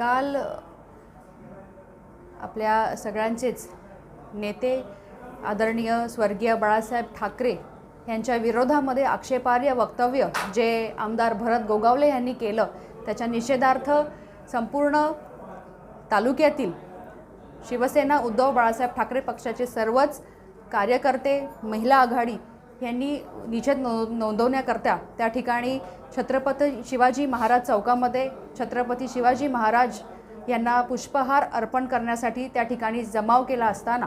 काल आपल्या सगळ्यांचेच नेते आदरणीय स्वर्गीय बाळासाहेब ठाकरे यांच्या विरोधामध्ये आक्षेपार्ह वक्तव्य जे आमदार भरत गोगावले यांनी केलं त्याच्या निषेधार्थ संपूर्ण तालुक्यातील शिवसेना उद्धव बाळासाहेब ठाकरे पक्षाचे सर्वच कार्यकर्ते महिला आघाडी यांनी निषेध नो नोंदवण्याकरता त्या ठिकाणी छत्रपती शिवाजी महाराज चौकामध्ये छत्रपती शिवाजी महाराज यांना पुष्पहार अर्पण करण्यासाठी त्या ठिकाणी जमाव केला असताना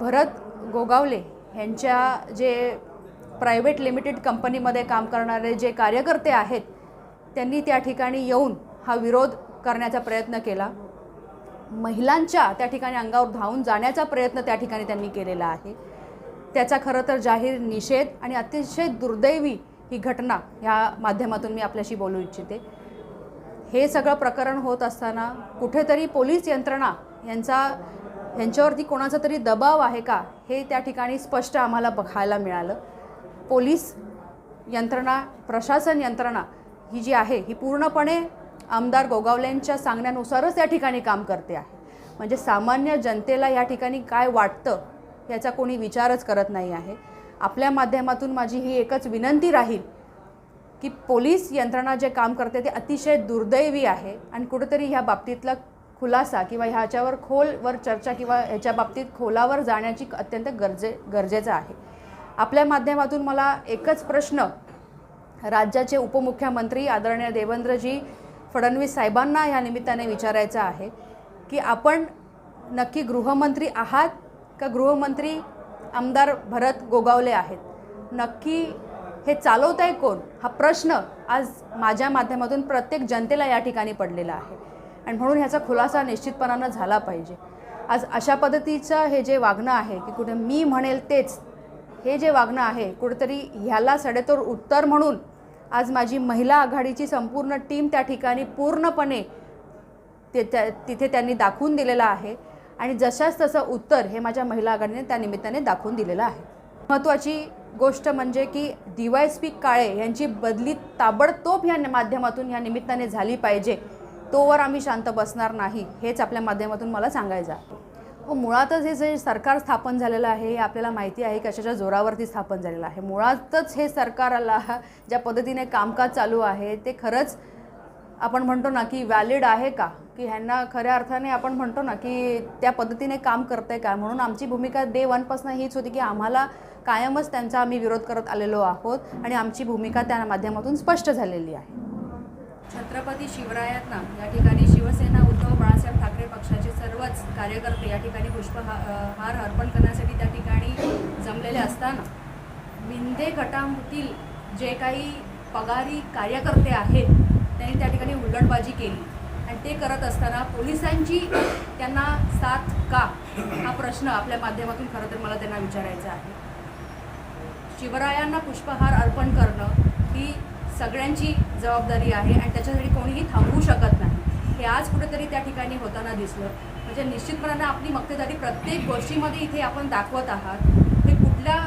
भरत गोगावले यांच्या जे प्रायव्हेट लिमिटेड कंपनीमध्ये काम करणारे जे कार्यकर्ते आहेत त्यांनी त्या ठिकाणी येऊन हा विरोध करण्याचा प्रयत्न केला. महिलांच्या त्या ठिकाणी अंगावर धावून जाण्याचा प्रयत्न त्या ठिकाणी त्यांनी केलेला आहे. त्याचा खरं तर जाहीर निषेध आणि अतिशय दुर्दैवी ही घटना ह्या माध्यमातून मी आपल्याशी बोलू इच्छिते. हे सगळं प्रकरण होत असताना कुठेतरी पोलीस यंत्रणा यांचा यांच्यावरती कोणाचा तरी दबाव आहे का हे त्या ठिकाणी स्पष्ट आम्हाला बघायला मिळालं. पोलीस यंत्रणा प्रशासन यंत्रणा ही जी आहे ही पूर्णपणे आमदार गोगावलेंच्या सांगण्यानुसारच त्या ठिकाणी काम करते आहे. म्हणजे सामान्य जनतेला या ठिकाणी काय वाटतं याचा कोणी विचारच करत नाही आहे. आपल्या माध्यमातून माझी ही एकच विनंती राहील की पोलीस यंत्रणा जे काम करते ते अतिशय दुर्दैवी आहे आणि कुठेतरी ह्या बाबतीतला खुलासा किंवा ह्याच्यावर खोलवर चर्चा किंवा ह्याच्या बाबतीत खोलावर जाण्याची अत्यंत गरजे गरजेचं आहे. आपल्या माध्यमातून मला एकच प्रश्न राज्याचे उपमुख्यमंत्री आदरणीय देवेंद्रजी फडणवीस साहेबांना ह्या निमित्ताने विचारायचं आहे की आपण नक्की गृहमंत्री आहात का गृहमंत्री आमदार भरत गोगावले आहेत. नक्की हे चालवत आहे कोण? हा प्रश्न आज माझ्या माध्यमातून प्रत्येक जनतेला या ठिकाणी पडलेला आहे. आणि म्हणून ह्याचा खुलासा निश्चितपणानं झाला पाहिजे. आज अशा पद्धतीचं हे जे वागणं आहे की कुठे मी म्हणेल तेच हे जे वागणं आहे कुठेतरी ह्याला सडेतोड उत्तर म्हणून आज माझी महिला आघाडीची संपूर्ण टीम त्या ठिकाणी पूर्णपणे ते त्या तिथे त्यांनी दाखवून दिलेलं आहे. आणि जशाच तसं उत्तर हे माझ्या महिला आघाडीने त्या निमित्ताने दाखवून दिलेलं आहे. महत्त्वाची गोष्ट म्हणजे की D Y S P Kale यांची बदली ताबडतोब ह्या माध्यमातून ह्या निमित्ताने झाली पाहिजे तोवर आम्ही शांत बसणार नाही हेच आपल्या माध्यमातून मला सांगायचं हो मुळातच हे जे सरकार स्थापन झालेलं आहे हे आपल्याला माहिती आहे कशाच्या जोरावरती स्थापन झालेलं आहे. मुळातच हे सरकारला ज्या पद्धतीने कामकाज चालू आहे ते खरंच आपण म्हणतो ना की व्हॅलिड आहे का? की ह्यांना खऱ्या अर्थाने आपण म्हणतो ना की त्या पद्धतीने काम करते का? म्हणून आमची भूमिका डे वनपासून हीच होती की आम्हाला कायमच त्यांचा आम्ही विरोध करत आलेलो आहोत आणि आमची भूमिका त्या माध्यमातून स्पष्ट झालेली आहे. छत्रपती शिवरायांना या ठिकाणी शिवसेना उद्धव बाळासाहेब ठाकरे पक्षाचे सर्वच कार्यकर्ते या ठिकाणी पुष्पहार अर्पण करण्यासाठी त्या ठिकाणी जमलेले असताना विंदे गटामधील जे काही पगारी कार्यकर्ते आहेत त्यांनी त्या ठिकाणी हुल्लडबाजी केली. आणि ते करत असताना पोलिसांची त्यांना साथ का? हा प्रश्न आपल्या माध्यमातून खरं तर मला त्यांना विचारायचा आहे. शिवरायांना पुष्पहार अर्पण करणं ही सगळ्यांची जबाबदारी आहे आणि त्याच्यासाठी कोणीही थांबवू शकत नाही. हे आज कुठेतरी त्या ठिकाणी होताना दिसलं. म्हणजे निश्चितपणानं आपली मक्तेदारी प्रत्येक गोष्टीमध्ये इथे आपण दाखवत आहात. हे कुठल्या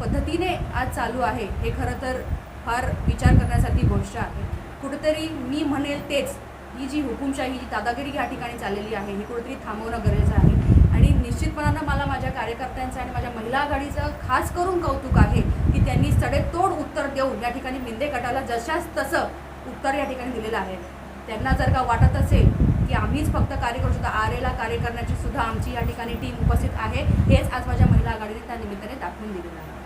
पद्धतीने आज चालू आहे हे खरं तर फार विचार करण्यासारखी गोष्ट आहे. कुठेतरी मी म्हणेल तेच. ही जी हुकुमशाही जी दादागिरी या ठिकाणी चाललेली आहे ही कुठेतरी थांबवणं गरजेचं आहे. आणि निश्चितपणानं मला माझ्या कार्यकर्त्यांचं आणि माझ्या महिला आघाडीचं खास करून कौतुक आहे की त्यांनी सडेतोड उत्तर देऊन या ठिकाणी मिंदे गटाला जशाच तसं उत्तर या ठिकाणी दिलेलं आहे. त्यांना जर का वाटत असेल की आम्हीच फक्त कार्य करू शकतो आरेला कार्य करण्याची सुद्धा आमची या ठिकाणी टीम उपस्थित आहे हेच आज माझ्या महिला आघाडीने त्या निमित्ताने दाखवून दिलेलं आहे.